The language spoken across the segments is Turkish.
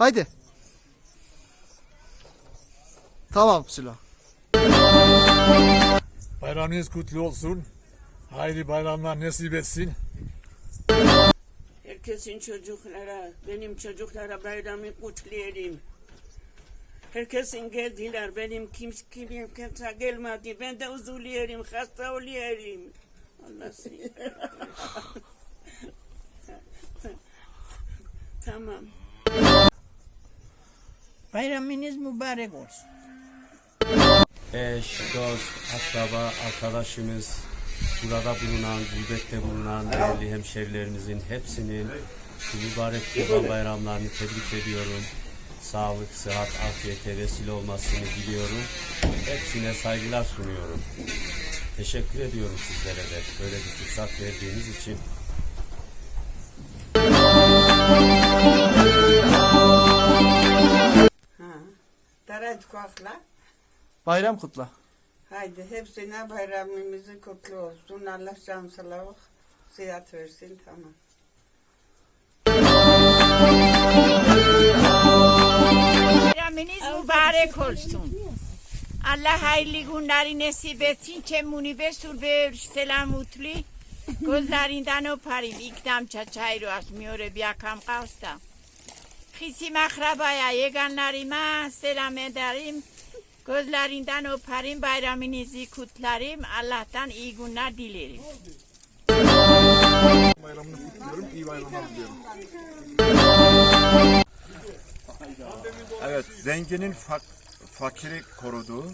Haydi. Tamam Sülo. Bayramınız kutlu olsun. Hayırlı bayramlar nasip etsin. Herkesin çocuklara, benim çocuklara bayramı kutlayayım. Herkesin geldiler, benim kim, kim kimse gelmedi. Ben de üzülüyorum, hasta oluyorum. Allah seni. tamam. Bayramınız mübarek olsun. eş, dost, akraba, arkadaşımız, burada bulunan, gurbette bulunan değerli hemşerilerimizin hepsinin mübarek Kurban bayramlarını tebrik ediyorum. Sağlık, sıhhat, afiyete vesile olmasını diliyorum. Hepsine saygılar sunuyorum. Teşekkür ediyorum sizlere de böyle bir fırsat verdiğiniz için. Kokla. Bayram kutla. Haydi hepsine bayramımızı kutlu olsun. Allah can sağlık, sıhhat versin. Tamam. Bayramınız mübarek olsun. Allah hayırlı günleri nasip etsin. Çemuni ve surbe selamutli. Gözlerinden öperim. İkdam çaçayı asmıyor bir akam kavsta. Hisim akrabaya yeganlarıma selam ederim. Gözlerinden öperim. Bayramınızı kutlarım. Allah'tan iyi günler dilerim. Bayramını kutluyorum. İyi bayramlar. Evet, zenginin fak- fakiri koruduğu,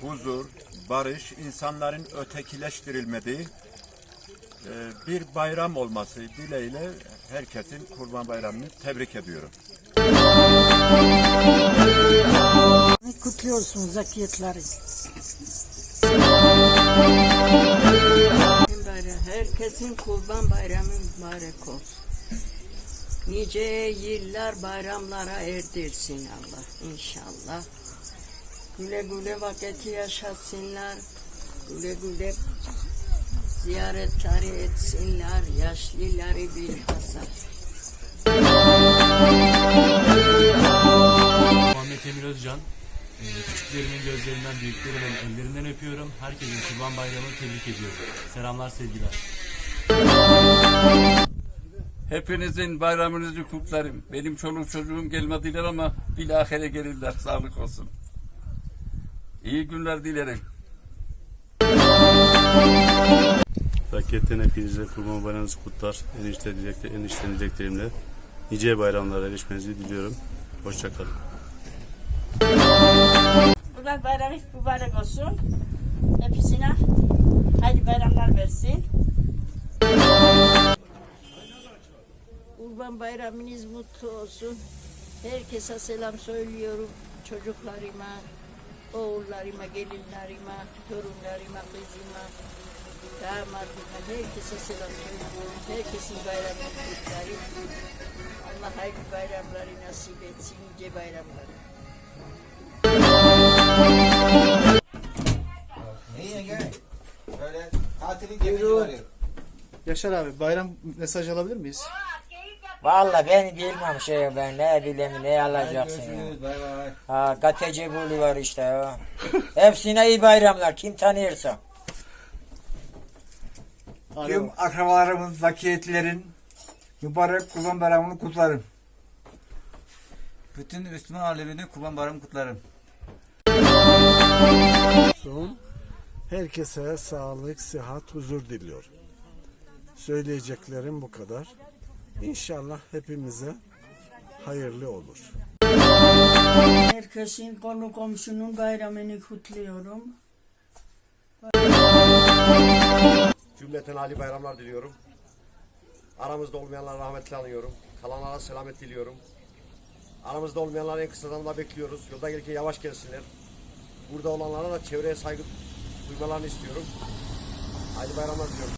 huzur, barış, insanların ötekileştirilmediği e, bir bayram olması dileğiyle herkesin Kurban Bayramı'nı tebrik ediyorum. Kutluyorsun zakiyetleri. Herkesin kurban bayramı mübarek olsun. Nice yıllar bayramlara erdirsin Allah inşallah. Güle güle vakti yaşasınlar. Güle güle ziyaretleri etsinler. Yaşlıları bilhassa. Muhammed Emir Özcan. Ee, Küçüklerimin gözlerinden, büyüklerimin ellerinden öpüyorum. Herkesin Kurban Bayramı'nı tebrik ediyorum. Selamlar, sevgiler. Hepinizin bayramınızı kutlarım. Benim çoluk çocuğum gelmediler ama bilahare gelirler. Sağlık olsun. İyi günler dilerim. Rakiyetten hepinize Kurban Bayramınızı kutlar. Enişte dilekle, enişten dileklerimle nice bayramlara erişmenizi diliyorum. Hoşçakalın. Kurban bayramı mübarek olsun. Hepsine hayırlı bayramlar versin. Kurban bayramınız mutlu olsun. Herkese selam söylüyorum. Çocuklarıma, oğullarıma, gelinlerime, torunlarıma, kızıma, damadıma, herkese selam söylüyorum. Herkesin bayramını kutlarım. Allah hayırlı bayramları nasip etsin, nice bayramları. Böyle tatilin gemini var ya. Yaşar abi bayram mesaj alabilir miyiz? Vallahi ben bilmem şey ben ne bileyim ne alacaksın ya. Bay bay. Ha gazeteci bulu var işte. Hepsine iyi bayramlar kim tanıyorsa. Tüm akrabalarımın, zakiyetlerin mübarek kurban bayramını kutlarım. Bütün Müslüman aleminin kurban bayramını kutlarım. Son. Herkese sağlık, sıhhat, huzur diliyorum. Söyleyeceklerim bu kadar. İnşallah hepimize hayırlı olur. Herkesin konu komşunun bayramını kutluyorum. Cümleten Ali bayramlar diliyorum. Aramızda olmayanlara rahmetle anıyorum. Kalanlara selamet diliyorum. Aramızda olmayanları en kısa zamanda bekliyoruz. Yolda gelirken yavaş gelsinler. Burada olanlara da çevreye saygı duymalarını istiyorum. Hayırlı bayramlar diliyorum.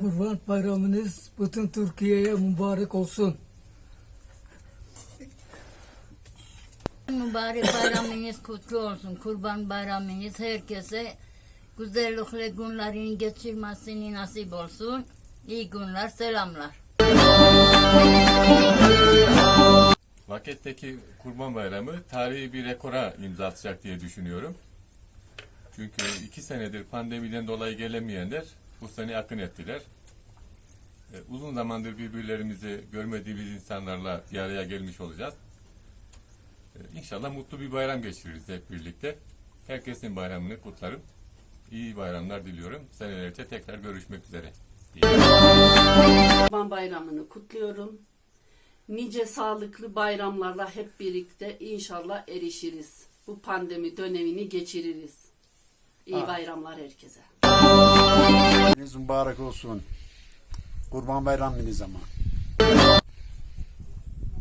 Kurban bayramınız bütün Türkiye'ye mübarek olsun. Mübarek bayramınız kutlu olsun. Kurban bayramınız herkese güzellikle günlerin geçirmesini nasip olsun. İyi günler, selamlar. Vaket'teki Kurban Bayramı tarihi bir rekora imza atacak diye düşünüyorum. Çünkü iki senedir pandemiden dolayı gelemeyenler bu sene akın ettiler. Ee, Uzun zamandır birbirlerimizi görmediğimiz insanlarla bir araya gelmiş olacağız. Ee, İnşallah mutlu bir bayram geçiririz hep birlikte. Herkesin bayramını kutlarım. İyi bayramlar diliyorum. Senelerce tekrar görüşmek üzere. Kurban Bayramı'nı kutluyorum. Nice sağlıklı bayramlarla hep birlikte inşallah erişiriz. Bu pandemi dönemini geçiririz. İyi bayramlar herkese. Gününüz mübarek olsun. Kurban bayramınız ama.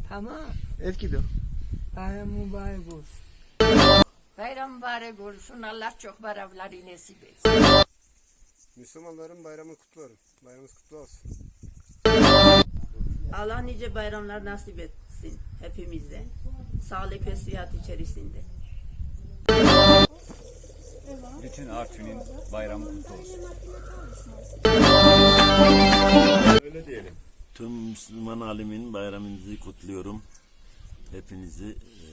Tamam. Etki diyor. Bayram mübarek olsun. Bayram mübarek olsun. Allah çok bayramları nasip etsin. Müslümanların bayramı kutlarım. Bayramınız kutlu olsun. Allah nice bayramlar nasip etsin hepimize. Sağlık ve sıhhat içerisinde. Bütün Artvin'in bayramı kutlu olsun. Öyle diyelim. Tüm Müslüman alemin bayramınızı kutluyorum. Hepinizi e,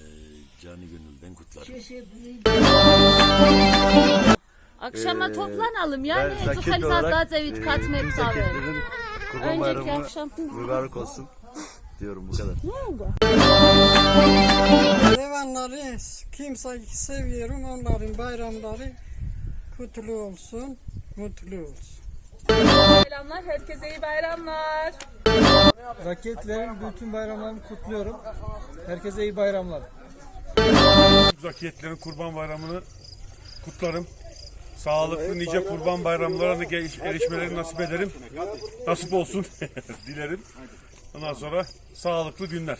canı gönülden kutlarım. Akşama toplanalım yani. ben Zakir Zuhal olarak, Zadda Zevit e, tüm. Zakirlerin Kurban Önceki Bayramı akşam- mübarek olsun diyorum bu kadar. Sevenleri, kimse seviyorum onların bayramları kutlu olsun, mutlu olsun. Selamlar, herkese iyi bayramlar. Zakiyetlerin bütün bayramlarını kutluyorum. Herkese iyi bayramlar. Zakiyetlerin Kurban Bayramı'nı kutlarım. Sağlıklı nice kurban bayramlarına erişmeleri nasip ederim. Nasip olsun dilerim. Ondan sonra sağlıklı günler.